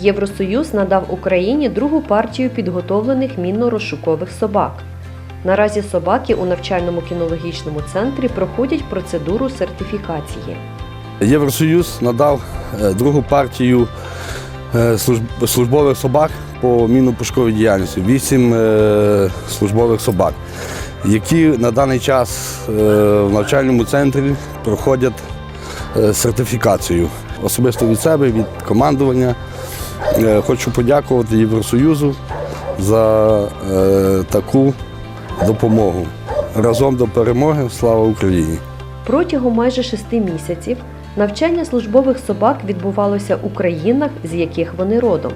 Євросоюз надав Україні другу партію підготовлених мінно-розшукових собак. Наразі собаки у навчальному кінологічному центрі проходять процедуру сертифікації. Євросоюз надав е, другу партію е, службових собак по мінно-пошуковій діяльності. Вісім е, службових собак, які на даний час в навчальному центрі проходять сертифікацію. Особисто від себе, від командування. Е, Хочу подякувати Євросоюзу за е, таку допомогу. Разом до перемоги. Слава Україні! Протягом майже шести місяців навчання службових собак відбувалося у країнах, з яких вони родом.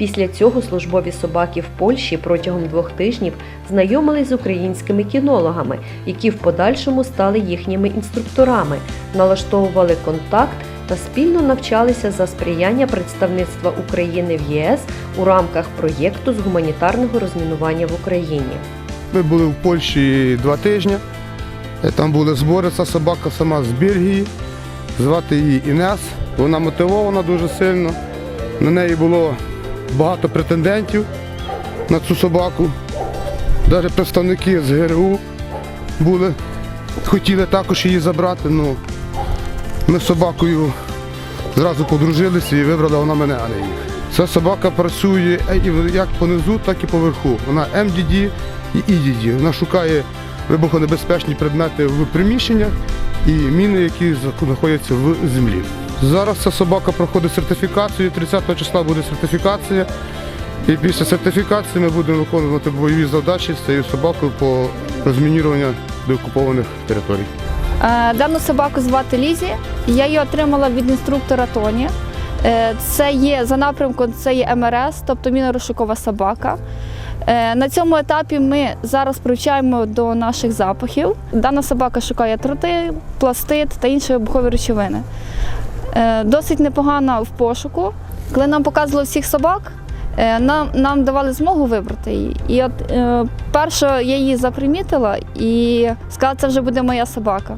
Після цього службові собаки в Польщі протягом двох тижнів знайомились з українськими кінологами, які в подальшому стали їхніми інструкторами, налаштовували контакт та спільно навчалися за сприяння представництва України в ЄС у рамках проєкту з гуманітарного розмінування в Україні. Ми були в Польщі два тижні. Там були збори, ця собака сама з Бельгії. Звати її Інес. Вона мотивована дуже сильно. На неї було багато претендентів на цю собаку. Навіть представники з ГРУ були. Хотіли також її забрати. Ну, ми з собакою зразу подружилися і вибрала вона мене, а не їх. Ця собака працює е, як понизу, так і поверху. Вона МДД і EDD. Вона шукає вибухонебезпечні предмети в приміщеннях і міни, які знаходяться в землі. Зараз ця собака проходить сертифікацію, 30 числа буде сертифікація. І після сертифікації ми будемо виконувати бойові завдачі з цією собакою по розмініруванню деокупованих територій. Е, Дану собаку звати Лізі. Я її отримала від інструктора Тоні. Е, Це є за напрямком, це є МРС, тобто мінорозшукова собака. Е, На цьому етапі ми зараз привчаємо до наших запахів. Дана собака шукає троти, пластит та інші вибухові речовини. Досить непогана в пошуку. Коли нам показували всіх собак, нам, нам давали змогу вибрати її. І от е, перше я її запримітила і сказала, це вже буде моя собака.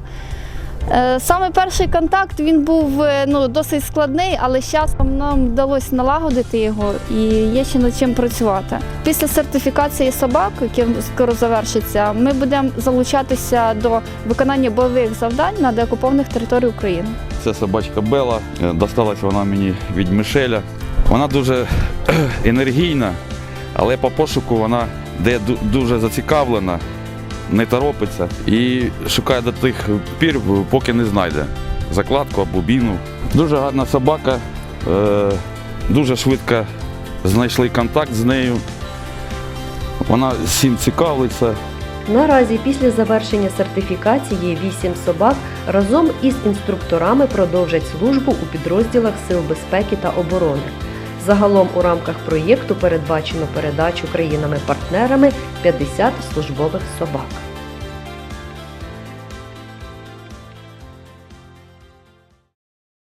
Е, Саме перший контакт він був е, ну, досить складний, але з часом нам вдалося налагодити його і є ще над чим працювати. Після сертифікації собак, яке скоро завершиться, ми будемо залучатися до виконання бойових завдань на деокупованих територіях України. Це собачка Бела. Е, Досталась вона мені від Мишеля. Вона дуже енергійна, але по пошуку вона де дуже зацікавлена, не торопиться і шукає до тих пір, поки не знайде закладку або біну. Дуже гарна собака, е, дуже швидко знайшли контакт з нею. Вона всім цікавиться. Наразі після завершення сертифікації вісім собак разом із інструкторами продовжать службу у підрозділах Сил безпеки та оборони. Загалом у рамках проєкту передбачено передачу країнами-партнерами 50 службових собак.